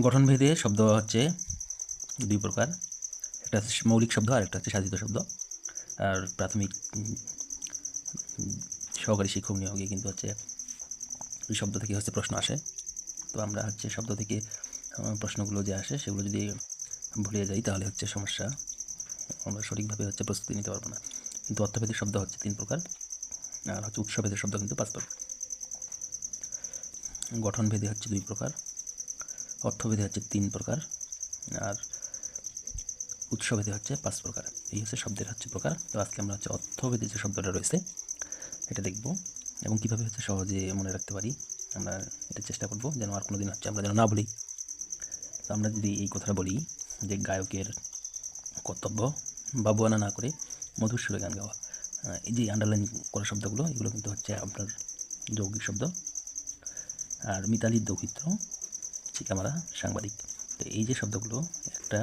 গঠনভেদে শব্দ হচ্ছে দুই প্রকার। একটা মৌলিক শব্দ আর একটা হচ্ছে সাধিত শব্দ। আর প্রাথমিক, সহকারী শিক্ষক নিয়োগে কিন্তু হচ্ছে ওই শব্দ থেকে হচ্ছে প্রশ্ন আসে। তো আমরা হচ্ছে শব্দ থেকে প্রশ্নগুলো যে আসে সেগুলো যদি ভুলে যাই তাহলে হচ্ছে সমস্যা, আমরা সঠিকভাবে হচ্ছে প্রস্তুতি নিতে পারব না। কিন্তু অর্থভেদের শব্দ হচ্ছে তিন প্রকার, আর হচ্ছে উৎসভেদের শব্দ কিন্তু পাঁচ প্রকার। গঠনভেদে হচ্ছে দুই প্রকার। অর্থভেদে হচ্ছে তিন প্রকার আর উৎসভেদে হচ্ছে পাঁচ প্রকার। এই হচ্ছে শব্দের হচ্ছে প্রকার। তো আজকে আমরা হচ্ছে অর্থভেদে যে শব্দটা রয়েছে, এটা দেখব এবং কীভাবে হচ্ছে সহজে মনে রাখতে পারি, আমরা এটা চেষ্টা করব যেন আর কোনো দিন হচ্ছে আমরা যেন না বলি। তো আমরা যদি এই কথাটা বলি যে গায়কের কর্তব্য বাবুয়ানা না করে মধুর সুরে গান গাওয়া এই যে আন্ডারলাইন করা শব্দগুলো, এগুলো কিন্তু হচ্ছে আপনার যৌগিক শব্দ। আর মিতালির দৌহিত্র চিকামারা সাংবাদিক। তো এই যে শব্দগুলো, একটা,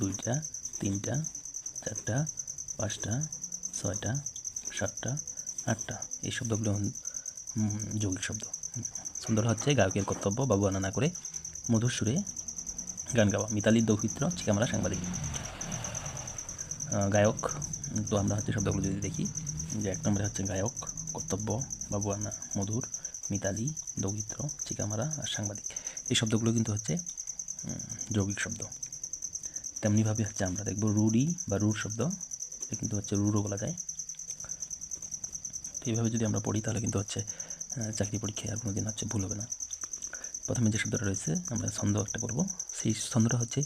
দুইটা, তিনটা, চারটা, পাঁচটা, ছয়টা, সাতটা, আটটা, এই শব্দগুলো যৌগিক শব্দ। সুন্দর হচ্ছে গায়কের কর্তব্য বাবুয়ানা না করে মধুর সুরে গান গাওয়া। মিতালির দৌহিত্র চিকামারা সাংবাদিক। গায়ক, তো আমরা হচ্ছে শব্দগুলো যদি দেখি, যে এক নম্বরে হচ্ছে গায়ক, কর্তব্য বাবুয়ানা মধুর, মিতালি, দৌহিত্র চিকামারা আর সাংবাদিক। এই শব্দগুলো কিন্তু হচ্ছে যৌগিক শব্দ। তেমনিভাবে হচ্ছে আমরা দেখব রুড়ি বা রুর শব্দ, এটা কিন্তু হচ্ছে রুরও বলা যায়। এইভাবে যদি আমরা পড়ি, তাহলে কিন্তু হচ্ছে চাকরি পরীক্ষায় আর কোনো দিন হচ্ছে ভুল হবে না। প্রথমে যে শব্দটা রয়েছে, আমরা ছন্দ একটা করব সেই ছন্দটা হচ্ছে,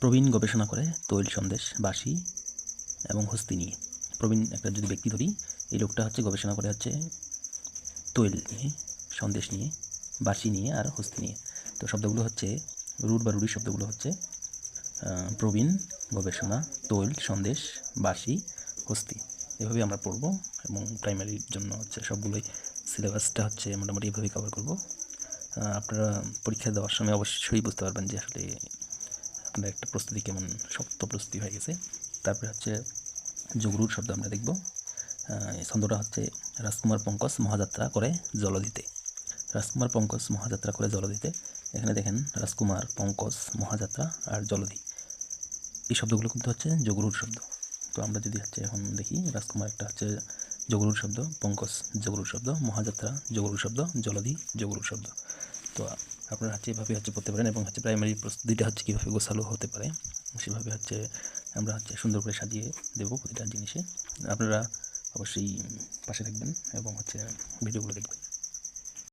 প্রবীণ গবেষণা করে তৈল সন্দেশ বাসি এবং হস্তি নিয়ে। প্রবীণ একটা যদি ব্যক্তি ধরি, এই লোকটা হচ্ছে গবেষণা করে হচ্ছে তৈল নিয়ে, সন্দেশ নিয়ে বাসি নিয়ে আর হস্তি নিয়ে। তো শব্দগুলো হচ্ছে রুট বা রুড়ি শব্দগুলো হচ্ছে প্রবীণ, গবেষণা তৈল সন্দেশ বাসি হস্তি। এভাবে আমরা পড়ব এবং প্রাইমারির জন্য হচ্ছে সবগুলোই সিলেবাসটা হচ্ছে মোটামুটি এভাবেই কভার করব। আপনারা পরীক্ষা দেওয়ার সময় অবশ্যই বুঝতে পারবেন যে আসলে আপনার একটা প্রস্তুতি কেমন, শক্ত প্রস্তুতি হয়ে গেছে। তারপরে হচ্ছে জগরুর শব্দ আমরা দেখব। ছন্দটা হচ্ছে রাজকুমার পঙ্কজ মহাযাত্রা করে জলধিতে। রাজকুমার পঙ্কজ মহাযাত্রা করে জলধিতে। এখানে দেখেন রাজকুমার, পঙ্কজ, মহাযাত্রা আর জলধি। এই শব্দগুলো কিন্তু হচ্ছে জগরুর শব্দ। তো আমরা যদি হচ্ছে এখন দেখি, রাজকুমার একটা হচ্ছে জগরুর শব্দ, পঙ্কজ জগরুর শব্দ, মহাযাত্রা জগরুর শব্দ, জলধি জগরুর শব্দ। তো আপনারা হচ্ছে এভাবে হচ্ছে পড়তে পারেন এবং হচ্ছে প্রাইমারি প্রস্তুতিটা হচ্ছে কীভাবে গোছালো হতে পারে, সেভাবে হচ্ছে আমরা হচ্ছে সুন্দর করে সাজিয়ে দেবো প্রতিটা জিনিসে। আপনারা অবশ্যই পাশে থাকবেন এবং হচ্ছে ভিডিওগুলো দেখবেন।